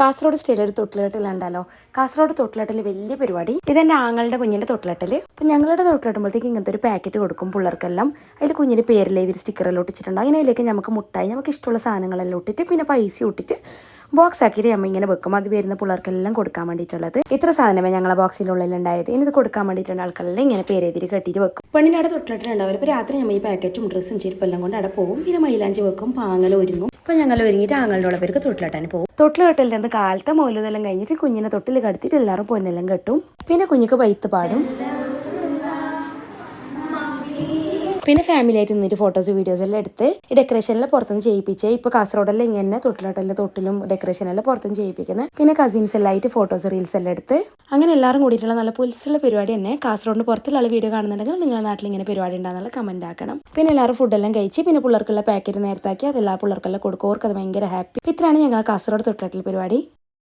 കാസർഗോഡ് സ്റ്റേഡിൽ ഒരു തൊട്ടിലെട്ടിലുണ്ടല്ലോ കാസർഗോഡ് തൊട്ടിലെട്ടിൽ വലിയ പരിപാടി. ഇതെന്റെ ആങ്ങളുടെ കുഞ്ഞിന്റെ തൊട്ടിലെട്ടിൽ അപ്പം ഞങ്ങളുടെ തൊട്ടിലെട്ടുമ്പോഴത്തേക്ക് ഇങ്ങനത്തെ ഒരു പാക്കറ്റ് കൊടുക്കും പിള്ളേർക്കെല്ലാം. അതിൽ കുഞ്ഞിന് പേരിൽ എഴുതി സ്റ്റിക്കറെല്ലാം ഒട്ടിച്ചിട്ടുണ്ട്. അങ്ങനെ അതിലേക്ക് നമുക്ക് മുട്ടായി നമുക്ക് ഇഷ്ടമുള്ള സാധനങ്ങളെല്ലാം ഇട്ടിട്ട് പിന്നെ പൈസ ഇട്ടിട്ട് ബോക്സ് ആക്കിയിട്ട് അമ്മ ഇങ്ങനെ വെക്കും. അത് വരുന്ന പിള്ളേർക്കെല്ലാം കൊടുക്കാൻ വേണ്ടിയിട്ടുള്ളത്. ഇത്ര സാധനമേ ഞങ്ങളെ ബോക്സിനുള്ളിൽ ഉണ്ടായത് ഇനി ഇത് കൊടുക്കാൻ വേണ്ടിയിട്ടുള്ള ആൾക്കാരെല്ലാം ഇങ്ങനെ പേരെതിരി കെട്ടിയിട്ട് വെക്കും. പെണ്ണിന്റെ അവിടെ തൊട്ടിട്ടുണ്ടാവും ഇപ്പോൾ രാത്രി നമ്മൾ ഈ പാക്കറ്റും ഡ്രസ്സും ചെരുപ്പെല്ലാം കൊണ്ട് അവിടെ പോകും. പിന്നെ മൈലാഞ്ചി വെക്കും പാങ്ങൽ ഒരുങ്ങും. ഇപ്പം ഞങ്ങൾ ഒരുങ്ങിയിട്ട് ആങ്ങളുടെ ഉള്ളവർക്ക് തൊട്ടിലെട്ടാൻ പോകും. തൊട്ടിൽ കെട്ടലിന്റെ കാലത്തെ മൗലതെല്ലാം കഴിഞ്ഞിട്ട് കുഞ്ഞിനെ തൊട്ടിൽ കടത്തിയിട്ട് എല്ലാവരും പൊന്നെല്ലാം കെട്ടും. പിന്നെ കുഞ്ഞിക്ക് വൈത്ത് പാടും. പിന്നെ ഫാമിലി ആയിട്ട് നിന്നിട്ട് ഫോട്ടോസ് വീഡിയോസ് എല്ലാം എടുത്ത് ഈ ഡെക്കറേഷനെല്ലാം പുറത്തുനിന്ന് ചെയ്യിപ്പിച്ച് ഇപ്പോൾ കാസർഗോഡെല്ലാം ഇങ്ങനെ തൊട്ടിലോട്ടെല്ലാം തൊട്ടിലും ഡെക്കറേഷൻ എല്ലാം പുറത്തും ചെയ്യിപ്പിക്കുന്നത് പിന്നെ കസിൻസ് എല്ലാം ആയിട്ട് ഫോട്ടോസ് റീൽസ് എല്ലാം എടുത്ത് അങ്ങനെ എല്ലാവരും കൂടിയിട്ടുള്ള നല്ല പുലിസുള്ള പരിപാടി തന്നെ കാസർഗോഡിന് പുറത്തുള്ള വീഡിയോ കാണുന്നുണ്ടെങ്കിൽ നിങ്ങളുടെ നാട്ടിൽ ഇങ്ങനെ പരിപാടി ഉണ്ടാകുന്നുള്ള കമന്റ് ആക്കണം. പിന്നെ എല്ലാവരും ഫുഡെല്ലാം കഴിച്ച് പിന്നെ പിള്ളേർക്കുള്ള പാക്കറ്റ് നേരത്താക്കി അതെല്ലാ പിള്ളേർക്കെല്ലാം കൊടുക്കും. അവർക്ക് അത് ഭയങ്കര ഹാപ്പി ഇത്രയാണ് ഞങ്ങൾ കാസർഗോഡ് തൊട്ടിലുള്ള പരിപാടി.